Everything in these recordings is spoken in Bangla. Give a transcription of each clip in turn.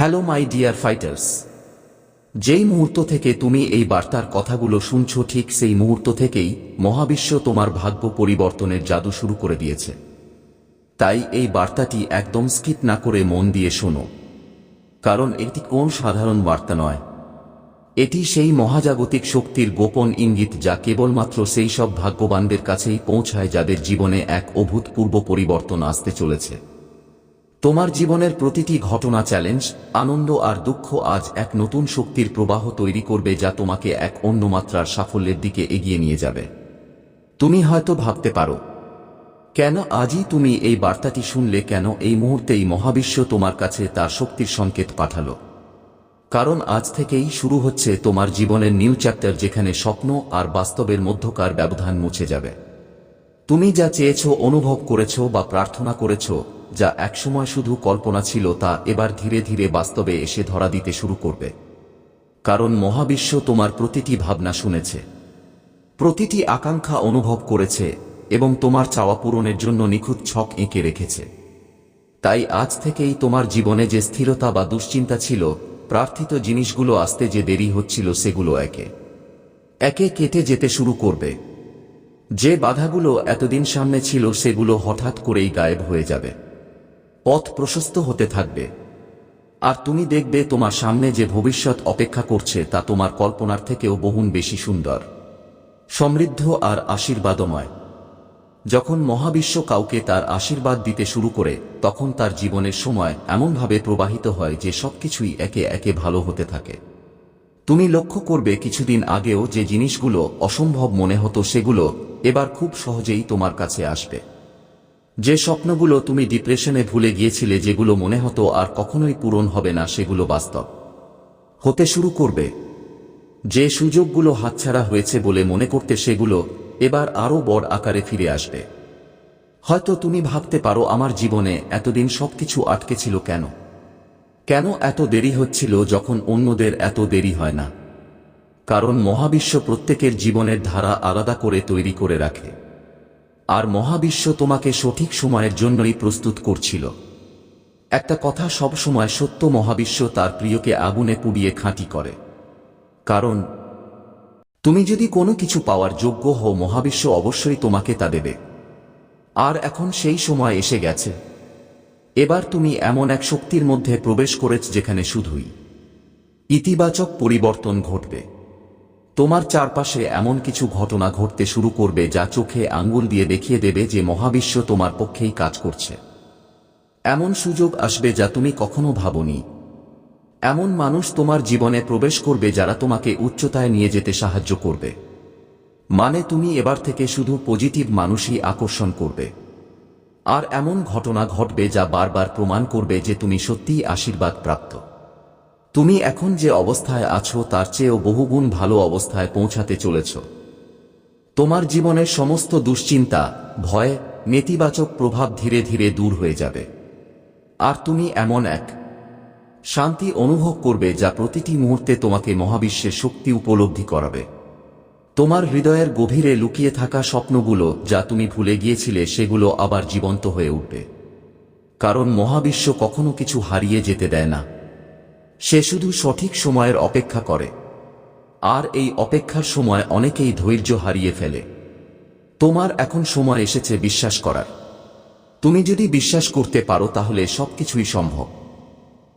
Hello, my dear fighters. যেই মুহূর্ত থেকে তুমি এই বার্তার কথাগুলো শুনছ, ঠিক সেই মুহূর্ত থেকেই মহাবিশ্ব তোমার ভাগ্য পরিবর্তনের জাদু শুরু করে দিয়েছে। তাই এই বার্তাটি একদম স্কিপ না করে মন দিয়ে শোনো। কারণ এটি কোন সাধারণ বার্তা নয়। এটি সেই মহাজাগতিক শক্তির গোপন ইঙ্গিত যা কেবলমাত্র সেই সব ভাগ্যবানদের কাছেই পৌঁছায় যাদের জীবনে এক অভূতপূর্ব পরিবর্তন আসতে চলেছে। তোমার জীবনের প্রতিটি ঘটনা চ্যালেঞ্জ আনন্দ আর দুঃখ আজ এক নতুন শক্তির প্রবাহ তৈরি করবে যা তোমাকে এক অন্য মাত্রার সাফল্যের দিকে এগিয়ে নিয়ে যাবে। তুমি হয়তো ভাবতে পারো, কেন আজই তুমি এই বার্তাটি শুনলে, কেন এই মুহূর্তেই মহাবিশ্ব তোমার কাছে তার শক্তির সংকেত পাঠালো। কারণ আজ থেকেই শুরু হচ্ছে তোমার জীবনের নিউ চ্যাপ্টার যেখানে স্বপ্ন আর বাস্তবের মধ্যকার ব্যবধান মুছে যাবে। তুমি যা চেয়েছ, অনুভব করেছ বা প্রার্থনা করেছ যা একসময় শুধু কল্পনা ছিল তা এবার ধীরে ধীরে বাস্তবে এসে ধরা দিতে শুরু করবে। কারণ মহাবিশ্ব তোমার প্রতিটি ভাবনা শুনেছে। প্রতিটি আকাঙ্ক্ষা অনুভব করেছে এবং তোমার চাওয়া পূরণের জন্য নিখুঁত ছক এঁকে রেখেছে। তাই আজ থেকেই তোমার জীবনে যে স্থিরতা বা দুশ্চিন্তা ছিল, প্রার্থিত জিনিসগুলো আসতে যে দেরি হচ্ছিল সেগুলো একে। একে কেটে যেতে শুরু করবে। যে বাধাগুলো এতদিন সামনে ছিল সেগুলো হঠাৎ করেই গায়েব হয়ে যাবে। পথ প্রশস্ত হতে থাকবে। আর তুমি দেখবে তোমার সামনে যে ভবিষ্যৎ অপেক্ষা করছে তা তোমার কল্পনার থেকেও বহুন বেশি সুন্দর। সমৃদ্ধ আর আশীর্বাদময়। যখন মহাবিশ্ব কাউকে তার আশীর্বাদ দিতে শুরু করে, তখন তার জীবনের সময় এমনভাবে প্রবাহিত হয় যে সবকিছুই একে একে ভালো হতে থাকে। তুমি লক্ষ্য করবে কিছুদিন আগেও যে জিনিসগুলো অসম্ভব মনে হতো সেগুলো এবার খুব সহজেই তোমার কাছে আসবে। যে স্বপ্নগুলো তুমি ডিপ্রেশনে ভুলে গিয়েছিলে যেগুলো মনে হতো আর কখনোই পূরণ হবে না, সেগুলো বাস্তব। হতে শুরু করবে। যে সুযোগগুলো হাতছাড়া হয়েছে বলে মনে করতে সেগুলো এবার আরও বড় আকারে ফিরে আসবে। হয়তো তুমি ভাবতে পারো, আমার জীবনে এতদিন সবকিছু আটকে ছিল কেন? কেন এত দেরি হচ্ছিল যখন অন্যদের এত দেরি হয় না? কারণ মহাবিশ্ব প্রত্যেকের জীবনের ধারা আলাদা করে তৈরি করে রাখে। আর মহাবিশ্ব তোমাকে সঠিক সময়ের জন্যই প্রস্তুত করছিল। একটা কথা সব সময় সত্য, মহাবিশ্ব তার প্রিয়কে আগুনে পুড়িয়ে খাঁটি করে। কারণ, তুমি যদি কোনো কিছু পাওয়ার যোগ্য হও, মহাবিশ্ব অবশ্যই তোমাকে তা দেবে। আর এখন সেই সময় এসে গেছে। এবার তুমি এমন এক শক্তির মধ্যে প্রবেশ করেছ যেখানে শুধুই ইতিবাচক পরিবর্তন ঘটবে। তোমার চারপাশে এমন কিছু ঘটনা ঘটতে শুরু করবে যা চোখে আঙ্গুল দিয়ে দেখিয়ে দেবে যে মহাবিশ্ব তোমার পক্ষেই কাজ করছে। এমন সুযোগ আসবে যা তুমি কখনো ভাবনি। এমন মানুষ তোমার জীবনে প্রবেশ করবে যারা তোমাকে উচ্চতায় নিয়ে যেতে সাহায্য করবে। মানে তুমি এবার থেকে শুধু পজিটিভ মানুষই আকর্ষণ করবে। আর এমন ঘটনা ঘটবে যা বারবার প্রমাণ করবে যে তুমি সত্যিই আশীর্বাদ প্রাপ্ত তুমি এখন যে অবস্থায় আছো তার চেয়েও বহুগুণ ভালো অবস্থায় পৌঁছাতে চলেছ। তোমার জীবনের সমস্ত দুশ্চিন্তা, ভয়, নেতিবাচক প্রভাব ধীরে ধীরে দূর হয়ে যাবে। আর তুমি এমন এক শান্তি অনুভব করবে যা প্রতিটি মুহূর্তে তোমাকে মহাবিশ্বের শক্তি উপলব্ধি করাবে। তোমার হৃদয়ের গভীরে লুকিয়ে থাকা স্বপ্নগুলো যা তুমি ভুলে গিয়েছিলে সেগুলো আবার জীবন্ত হয়ে উঠবে। কারণ মহাবিশ্ব কখনো কিছু হারিয়ে যেতে দেয় না। সে শুধু সঠিক সময়ের অপেক্ষা করে। আর এই অপেক্ষার সময় অনেকেই ধৈর্য হারিয়ে ফেলে। তোমার এখন সময় এসেছে বিশ্বাস করার। তুমি যদি বিশ্বাস করতে পারো তাহলে সবকিছুই সম্ভব।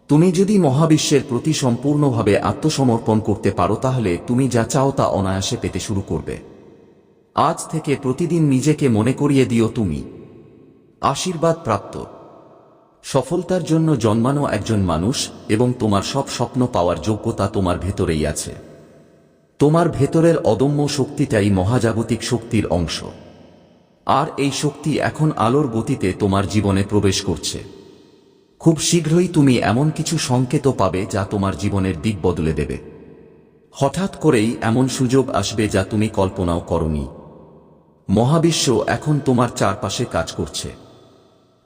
তুমি যদি মহাবিশ্বের প্রতি সম্পূর্ণভাবে আত্মসমর্পণ করতে পারো তাহলে তুমি যা চাও তা অনায়াসে পেতে শুরু করবে। আজ থেকে প্রতিদিন নিজেকে মনে করিয়ে দিও তুমি। আশীর্বাদ প্রাপ্ত। সফলতার জন্য জন্মানো একজন মানুষ এবং তোমার সব স্বপ্ন পাওয়ার যোগ্যতা তোমার ভেতরেই আছে। তোমার ভেতরের অদম্য শক্তিটাই মহাজাগতিক শক্তির অংশ। আর এই শক্তি এখন আলোর গতিতে তোমার জীবনে প্রবেশ করছে। খুব শীঘ্রই তুমি এমন কিছু সংকেত পাবে যা তোমার জীবনের দিক বদলে দেবে। হঠাৎ করেই এমন সুযোগ আসবে যা তুমি কল্পনাও করনি। মহাবিশ্ব এখন তোমার চারপাশে কাজ করছে।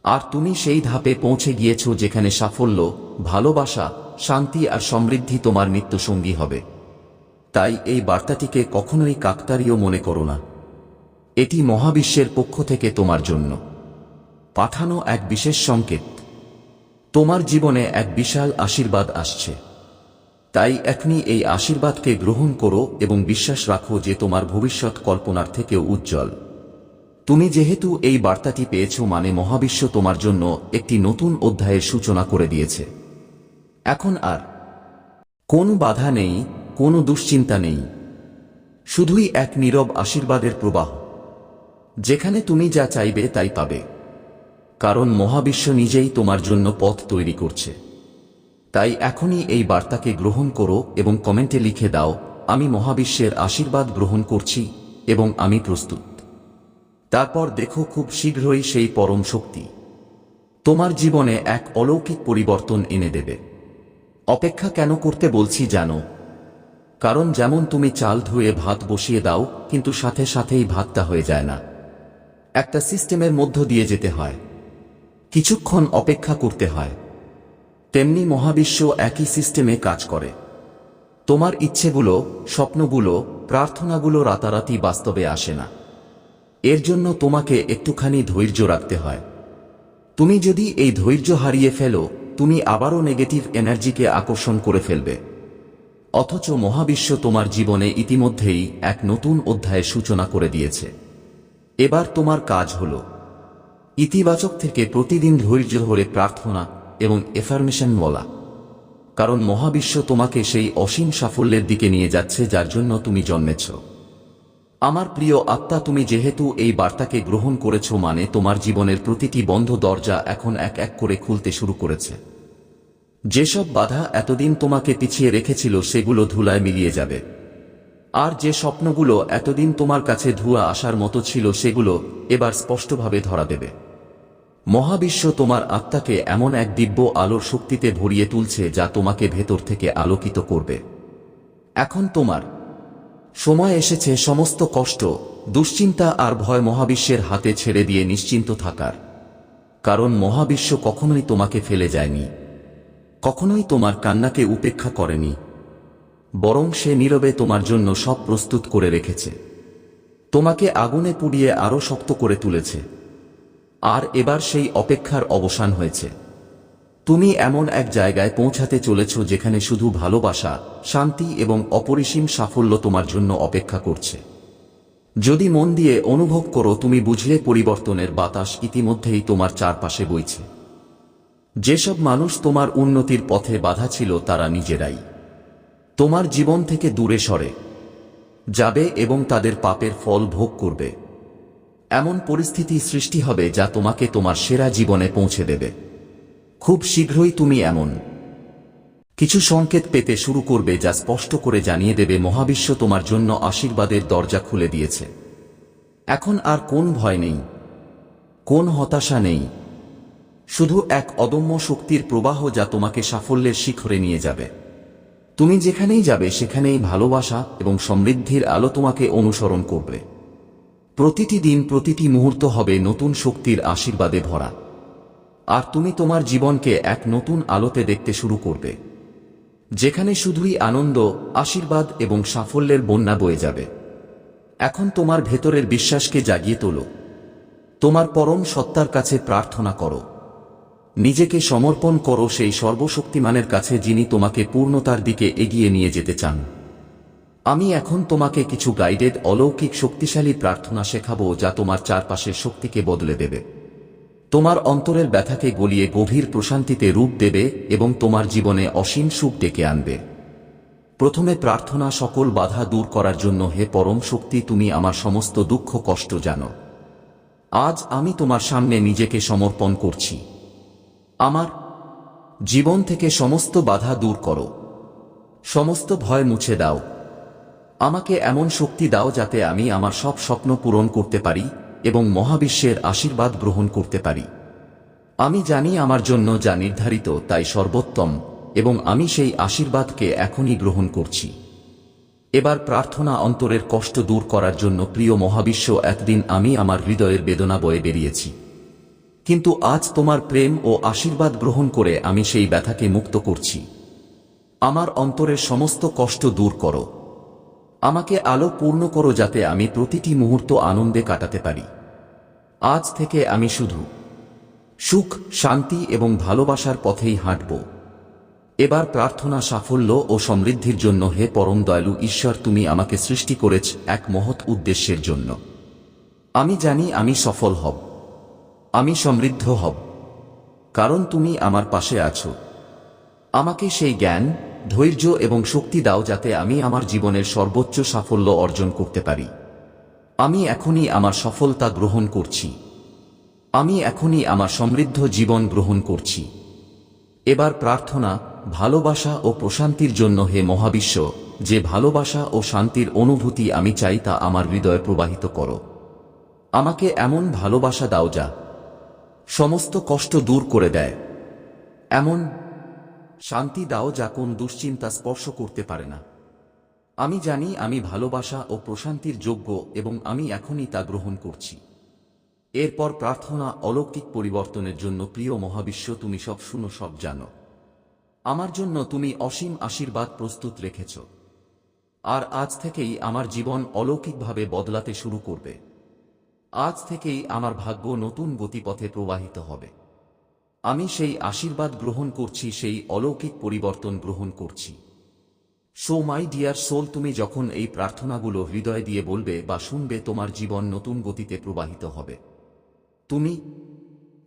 আর তুমি সেই ধাপে পৌঁছে গিয়েছ যেখানে সাফল্য, ভালোবাসা, শান্তি আর সমৃদ্ধি তোমার নিত্যসঙ্গী হবে। তাই এই বার্তাটিকে কখনোই কাকতারীয় মনে করো না। এটি মহাবিশ্বের পক্ষ থেকে তোমার জন্য। পাঠানো এক বিশেষ সংকেত। তোমার জীবনে এক বিশাল আশীর্বাদ আসছে। তাই এখনই এই আশীর্বাদকে গ্রহণ করো এবং বিশ্বাস রাখো যে তোমার ভবিষ্যৎ কল্পনার থেকেও উজ্জ্বল। তুমি যেহেতু এই বার্তাটি পেয়েছ মানে মহাবিশ্ব তোমার জন্য একটি নতুন অধ্যায়ের সূচনা করে দিয়েছে। এখন আর কোনো বাধা নেই, কোনো দুশ্চিন্তা নেই। শুধুই এক নীরব আশীর্বাদের প্রবাহ। যেখানে তুমি যা চাইবে তাই পাবে। কারণ মহাবিশ্ব নিজেই তোমার জন্য পথ তৈরি করছে। তাই এখনই এই বার্তাকে গ্রহণ করো এবং কমেন্টে লিখে দাও, আমি মহাবিশ্বের আশীর্বাদ গ্রহণ করছি এবং আমি প্রস্তুত। তারপর দেখো খুব শীঘ্রই সেই পরম শক্তি। তোমার জীবনে এক অলৌকিক পরিবর্তন এনে দেবে। অপেক্ষা কেন করতে বলছি জানো? কারণ যেমন তুমি চাল ধুয়ে ভাত বসিয়ে দাও, কিন্তু সাথে সাথেই ভাতটা হয়ে যায় না। একটা সিস্টেমের মধ্য দিয়ে যেতে হয়। কিছুক্ষণ অপেক্ষা করতে হয়। তেমনি মহাবিশ্ব একই সিস্টেমে কাজ করে। তোমার ইচ্ছেগুলো, স্বপ্নগুলো, প্রার্থনাগুলো রাতারাতি বাস্তবে আসে না। এর জন্য তোমাকে একটুখানি ধৈর্য রাখতে হয়। তুমি যদি এই ধৈর্য হারিয়ে ফেলো, তুমি আবারও নেগেটিভ এনার্জিকে আকর্ষণ করে ফেলবে। অথচ মহাবিশ্ব তোমার জীবনে ইতিমধ্যেই এক নতুন অধ্যায়ের সূচনা করে দিয়েছে। এবার তোমার কাজ হল ইতিবাচক থেকে প্রতিদিন ধৈর্য ধরে প্রার্থনা এবং এফার্মেশন বলা। কারণ মহাবিশ্ব তোমাকে সেই অসীম সাফল্যের দিকে নিয়ে যাচ্ছে যার জন্য তুমি জন্মেছ। আমার প্রিয় আত্মা, তুমি যেহেতু এই বার্তাকে গ্রহণ করেছ মানে তোমার জীবনের প্রতিটি বন্ধ দরজা এখন এক এক করে খুলতে শুরু করেছে। যেসব বাধা এতদিন তোমাকে পিছিয়ে রেখেছিল সেগুলো ধুলায় মিলিয়ে যাবে। আর যে স্বপ্নগুলো এতদিন তোমার কাছে ধুয়া আসার মতো ছিল সেগুলো এবার স্পষ্টভাবে ধরা দেবে। মহাবিশ্ব তোমার আত্মাকে এমন এক দিব্য আলোর শক্তিতে ভরিয়ে তুলছে যা তোমাকে ভেতর থেকে আলোকিত করবে। এখন তোমার সময় এসেছে সমস্ত কষ্ট, দুশ্চিন্তা আর ভয় মহাবিশ্বের হাতে ছেড়ে দিয়ে নিশ্চিন্ত থাকার। কারণ মহাবিশ্ব কখনোই তোমাকে ফেলে যায়নি, কখনোই তোমার কান্নাকে উপেক্ষা করেনি, বরং সে নীরবে তোমার জন্য সব প্রস্তুত করে রেখেছে। তোমাকে আগুনে পুড়িয়ে আরও শক্ত করে তুলেছে। আর এবার সেই অপেক্ষার অবসান হয়েছে। তুমি এমন এক জায়গায় পৌঁছাতে চলেছ যেখানে শুধু ভালোবাসা, শান্তি এবং অপরিসীম সাফল্য তোমার জন্য অপেক্ষা করছে। যদি মন দিয়ে অনুভব করো, তুমি বুঝলে পরিবর্তনের বাতাস ইতিমধ্যেই তোমার চারপাশে বইছে। যেসব মানুষ তোমার উন্নতির পথে বাধা ছিল, তারা নিজেরাই। তোমার জীবন থেকে দূরে সরে। যাবে এবং তাদের পাপের ফল ভোগ করবে। এমন পরিস্থিতি সৃষ্টি হবে যা তোমাকে তোমার সেরা জীবনে পৌঁছে দেবে। খুব শীঘ্রই তুমি এমন। কিছু সংকেত পেতে শুরু করবে যা স্পষ্ট করে জানিয়ে দেবে মহাবিশ্ব তোমার জন্য আশীর্বাদের দরজা খুলে দিয়েছে। এখন আর কোন ভয় নেই, কোন হতাশা নেই, শুধু এক অদম্য শক্তির প্রবাহ যা তোমাকে সাফল্যের শিখরে নিয়ে যাবে। তুমি যেখানেই যাবে, সেখানেই ভালোবাসা এবং সমৃদ্ধির আলো তোমাকে অনুসরণ করবে। প্রতিটি দিন প্রতিটি মুহূর্ত হবে নতুন শক্তির আশীর্বাদে ভরা। আর তুমি তোমার জীবনকে এক নতুন আলোতে দেখতে শুরু করবে। যেখানে শুধুই আনন্দ, আশীর্বাদ এবং সাফল্যের বন্যা বয়ে যাবে। এখন তোমার ভেতরের বিশ্বাসকে জাগিয়ে তোলো। তোমার পরম সত্তার কাছে প্রার্থনা করো। নিজেকে সমর্পণ করো সেই সর্বশক্তিমানের কাছে যিনি তোমাকে পূর্ণতার দিকে এগিয়ে নিয়ে যেতে চান। আমি এখন তোমাকে কিছু গাইডেড অলৌকিক শক্তিশালী প্রার্থনা শেখাবো যা তোমার চারপাশের শক্তিকে বদলে দেবে। তোমার অন্তরের ব্যথাকে গলিয়ে গভীর প্রশান্তিতে রূপ দেবে এবং তোমার জীবনে অসীম সুখ ডেকে আনবে। প্রথমে প্রার্থনা সকল বাধা দূর করার জন্য হে পরম শক্তি, তুমি আমার সমস্ত দুঃখ, কষ্ট জানো। আজ আমি তোমার সামনে নিজেকে সমর্পণ করছি। আমার জীবন থেকে সমস্ত বাধা দূর করো। সমস্ত ভয় মুছে দাও। আমাকে এমন শক্তি দাও যাতে আমি আমার সব স্বপ্ন পূরণ করতে পারি। এবং মহাবিশ্বের আশীর্বাদ গ্রহণ করতে পারি। আমি জানি আমার জন্য যা নির্ধারিত, তাই সর্বোত্তম, এবং আমি সেই আশীর্বাদকে এখনই গ্রহণ করছি। এবার প্রার্থনা অন্তরের কষ্ট দূর করার জন্য প্রিয় মহাবিশ্ব, একদিন আমি আমার হৃদয়ের বেদনা বয়ে বেরিয়েছি। কিন্তু আজ তোমার প্রেম ও আশীর্বাদ গ্রহণ করে আমি সেই ব্যথাকে মুক্ত করছি। আমার অন্তরের সমস্ত কষ্ট দূর করো। আমাকে আলো পূর্ণ করো যাতে আমি প্রতিটি মুহূর্ত আনন্দে কাটাতে পারি। আজ থেকে আমি শুধু সুখ, শান্তি এবং ভালোবাসার পথেই হাঁটব। এবার প্রার্থনা সাফল্য ও সমৃদ্ধির জন্য হে পরম দয়ালু ঈশ্বর, তুমি আমাকে সৃষ্টি করেছ এক মহৎ উদ্দেশ্যের জন্য। আমি জানি আমি সফল হব। আমি সমৃদ্ধ হব। কারণ তুমি আমার পাশে আছো। আমাকে সেই জ্ঞান ধৈর্য এবং শক্তি দাও যাতে আমি আমার জীবনের সর্বোচ্চ সাফল্য অর্জন করতে পারি। আমি এখনই আমার সফলতা গ্রহণ করছি। আমি এখনই আমার সমৃদ্ধ জীবন গ্রহণ করছি। এবার প্রার্থনা, ভালোবাসা ও প্রশান্তির জন্য হে মহাবিশ্ব, যে ভালোবাসা ও শান্তির অনুভূতি আমি চাই তা আমার হৃদয়ে প্রবাহিত করো। আমাকে এমন ভালোবাসা দাও যা সমস্ত কষ্ট দূর করে দেয়। এমন শান্তি দাও যা কোন দুশ্চিন্তা স্পর্শ করতে পারে না। আমি জানি আমি ভালোবাসা ও প্রশান্তির যোগ্য এবং আমি এখনই তা গ্রহণ করছি। এরপর প্রার্থনা অলৌকিক পরিবর্তনের জন্য, প্রিয় মহাবিশ্ব, তুমি সব শুনো, সব জানো। আমার জন্য তুমি অসীম আশীর্বাদ প্রস্তুত রেখেছ। আর আজ থেকেই আমার জীবন অলৌকিকভাবে বদলাতে শুরু করবে। আজ থেকেই আমার ভাগ্য নতুন গতিপথে প্রবাহিত হবে। আমি সেই আশীর্বাদ গ্রহণ করছি, সেই অলৌকিক পরিবর্তন গ্রহণ করছি। সো, মাই ডিয়ার সোল, তুমি যখন এই প্রার্থনাগুলো হৃদয় দিয়ে বলবে বা শুনবে, তোমার জীবন নতুন গতিতে প্রবাহিত হবে। তুমি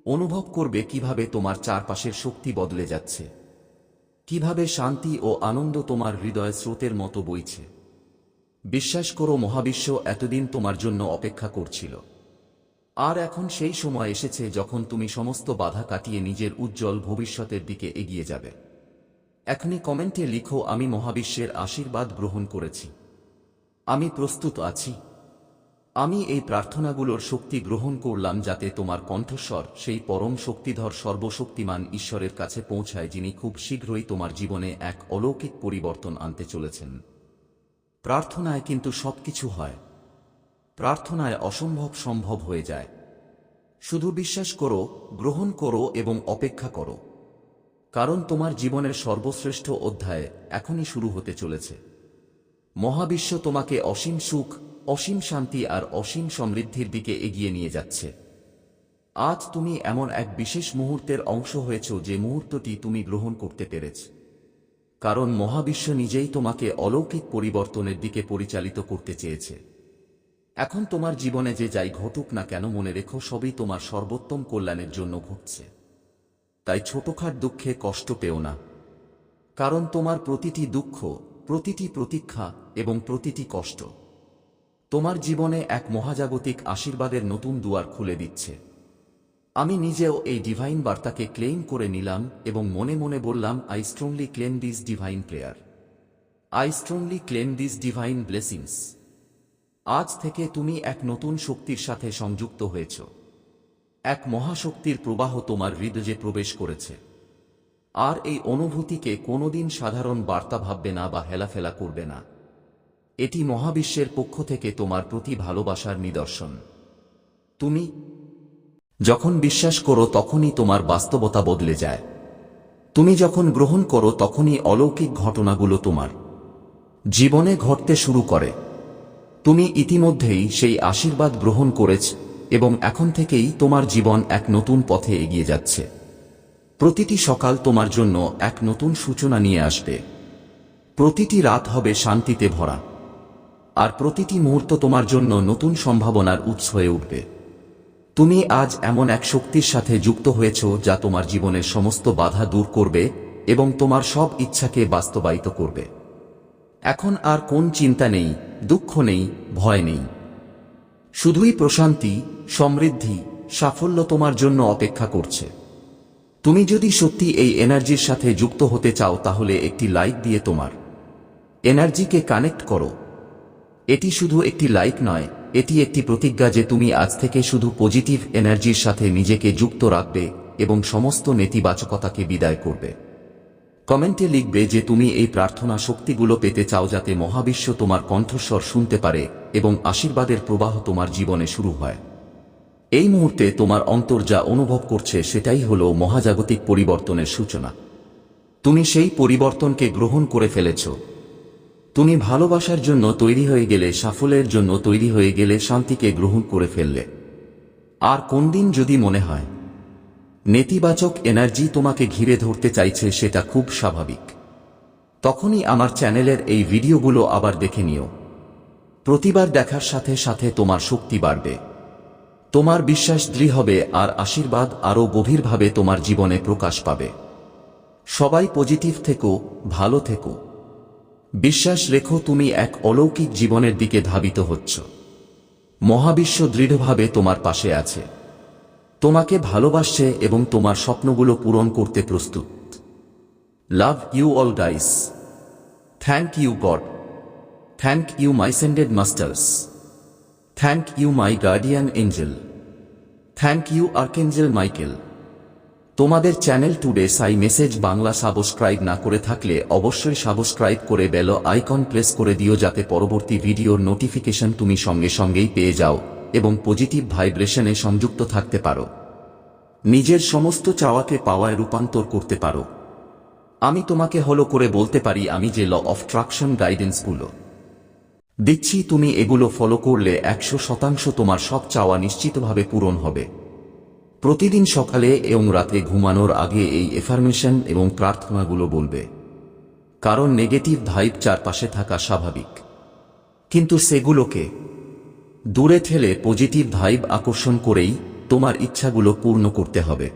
অনুভব করবে কীভাবে তোমার চারপাশের শক্তি বদলে যাচ্ছে। কীভাবে শান্তি ও আনন্দ তোমার হৃদয় স্রোতের মতো বইছে। বিশ্বাস করো, মহাবিশ্ব এতদিন তোমার জন্য অপেক্ষা করছিল। আর এখন সেই সময় এসেছে যখন তুমি সমস্ত বাধা কাটিয়ে নিজের উজ্জ্বল ভবিষ্যতের দিকে এগিয়ে যাবে। এখনই কমেন্টে লিখো, আমি মহাবিশ্বের আশীর্বাদ গ্রহণ করেছি। আমি প্রস্তুত আছি। আমি এই প্রার্থনাগুলোর শক্তি গ্রহণ করলাম যাতে তোমার কণ্ঠস্বর সেই পরম শক্তিধর সর্বশক্তিমান ঈশ্বরের কাছে পৌঁছায়, যিনি খুব শীঘ্রই তোমার জীবনে এক অলৌকিক পরিবর্তন আনতে চলেছেন। প্রার্থনায় কিন্তু সবকিছু হয়। প্রার্থনায় অসম্ভব সম্ভব হয়ে যায়। শুধু বিশ্বাস করো, গ্রহণ করো এবং অপেক্ষা করো। কারণ তোমার জীবনের সর্বশ্রেষ্ঠ অধ্যায় এখনই শুরু হতে চলেছে। মহাবিশ্ব তোমাকে অসীম সুখ, অসীম শান্তি আর অসীম সমৃদ্ধির দিকে এগিয়ে নিয়ে যাচ্ছে। আজ তুমি এমন এক বিশেষ মুহূর্তের অংশ হয়েছ যে মুহূর্তটি তুমি গ্রহণ করতে পেরেছ। কারণ মহাবিশ্ব নিজেই তোমাকে অলৌকিক পরিবর্তনের দিকে পরিচালিত করতে চেয়েছে। এখন তোমার জীবনে যে যাই ঘটুক না কেন মনে রেখো, সবই তোমার সর্বোত্তম কল্যাণের জন্য ঘটছে। তাই ছোটখাট দুঃখে কষ্ট পেও না। কারণ তোমার প্রতিটি দুঃখ, প্রতিটি প্রতীক্ষা এবং প্রতিটি কষ্ট তোমার জীবনে এক মহাজাগতিক আশীর্বাদের নতুন দুয়ার খুলে দিচ্ছে। আমি নিজেও এই ডিভাইন বার্তাকে ক্লেম করে নিলাম এবং মনে মনে বললাম I strongly claim this divine prayer I strongly claim this divine blessings আজ থেকে তুমি এক নতুন শক্তির সাথে সংযুক্ত হয়েছ। এক মহাশক্তির প্রবাহ তোমার হৃদয়ে প্রবেশ করেছে। আর এই অনুভূতিকে কোনোদিন সাধারণ বার্তা ভাববে না বা হেলাফেলা করবে না। এটি মহাবিশ্বের পক্ষ থেকে তোমার প্রতি ভালোবাসার নিদর্শন। তুমি যখন বিশ্বাস করো তখনই তোমার বাস্তবতা বদলে যায়। তুমি যখন গ্রহণ করো তখনই অলৌকিক ঘটনাগুলো তোমার জীবনে ঘটতে শুরু করে। তুমি ইতিমধ্যেই সেই আশীর্বাদ গ্রহণ করেছ এবং এখন থেকেই তোমার জীবন এক নতুন পথে এগিয়ে যাচ্ছে। প্রতিটি সকাল তোমার জন্য এক নতুন সূচনা নিয়ে আসবে। প্রতিটি রাত হবে শান্তিতে ভরা। আর প্রতিটি মুহূর্ত তোমার জন্য নতুন সম্ভাবনার উৎস হয়ে উঠবে। তুমি আজ এমন এক শক্তির সাথে যুক্ত হয়েছ যা তোমার জীবনের সমস্ত বাধা দূর করবে এবং তোমার সব ইচ্ছাকে বাস্তবায়িত করবে। এখন আর কোন চিন্তা নেই দুঃখ নেই, ভয় নেই। শুধুই প্রশান্তি, সমৃদ্ধি, সাফল্য তোমার জন্য অপেক্ষা করছে। তুমি যদি সত্যি এই এনার্জির সাথে যুক্ত হতে চাও, তাহলে একটি লাইক দিয়ে তোমার এনার্জিকে কানেক্ট করো। এটি শুধু একটি লাইক নয়, এটি একটি প্রতিজ্ঞা যে তুমি আজ থেকে শুধু পজিটিভ এনার্জির সাথে নিজেকে যুক্ত রাখবে এবং সমস্ত নেতিবাচকতাকে বিদায় করবে। কমেন্টে লিখবে যে তুমি এই প্রার্থনা শক্তিগুলো পেতে চাও যাতে মহাবিশ্ব তোমার কণ্ঠস্বর শুনতে পারে এবং আশীর্বাদের প্রবাহ তোমার জীবনে শুরু হয়। এই মুহূর্তে তোমার অন্তর যা অনুভব করছে সেটাই হল মহাজাগতিক পরিবর্তনের সূচনা। তুমি সেই পরিবর্তনকে গ্রহণ করে ফেলেছ। তুমি ভালোবাসার জন্য তৈরি হয়ে গেলে, সাফল্যের জন্য তৈরি হয়ে গেলে শান্তিকে গ্রহণ করে ফেললে। আর কোন দিন যদি মনে হয় নেতিবাচক এনার্জি তোমাকে ঘিরে ধরতে চাইছে সেটা খুব স্বাভাবিক। তখনই আমার চ্যানেলের এই ভিডিওগুলো আবার দেখে নিও। প্রতিবার দেখার সাথে সাথে তোমার শক্তি বাড়বে। তোমার বিশ্বাস দৃঢ় হবে আর আশীর্বাদ আরও গভীরভাবে তোমার জীবনে প্রকাশ পাবে। সবাই পজিটিভ থেকো, ভালো থেকো। বিশ্বাস রেখো তুমি এক অলৌকিক জীবনের দিকে ধাবিত হচ্ছ। মহাবিশ্ব দৃঢ়ভাবে তোমার পাশে আছে। তোমাকে ভালোবাসছে এবং তোমার স্বপ্নগুলো পূরণ করতে প্রস্তুত। Love you all, guys. Thank you, God. Thank you, my ascended masters. Thank you, my guardian angel. Thank you, archangel Michael. তোমাদের channel today Sai message Bangla subscribe না করে থাকলে অবশ্যই সাবস্ক্রাইব করে বেল আইকন প্রেস করে দিও যাতে পরবর্তী ভিডিওর নোটিফিকেশন তুমি সঙ্গে সঙ্গেই পেয়ে যাও। এবং পজিটিভ ভাইব্রেশনে সংযুক্ত থাকতে পারো। নিজের সমস্ত চাওয়াকে পাওয়ায় রূপান্তর করতে পারো। আমি তোমাকে হলো করে বলতে পারি আমি যে ল অফ ট্রাকশন গাইডেন্সগুলো দিচ্ছি তুমি এগুলো ফলো করলে একশো শতাংশ তোমার সব চাওয়া নিশ্চিতভাবে পূরণ হবে। প্রতিদিন সকালে এবং রাতে ঘুমানোর আগে এই এফার্মেশন এবং প্রার্থনাগুলো বলবে। কারণ নেগেটিভ ভাইব চারপাশে থাকা স্বাভাবিক। কিন্তু সেগুলোকে দূরে ঠেলে পজিটিভ ভাইব আকর্ষণ করেই তোমার ইচ্ছাগুলো পূর্ণ করতে হবে।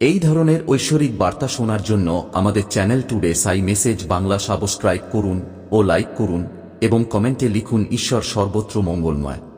এই ধরনের ঐশ্বরিক বার্তা শোনার জন্য আমাদের channel today Sai message Bangla subscribe করুন ও লাইক করুন এবং কমেন্টে লিখুন ঈশ্বর সর্বত্র মঙ্গলময়।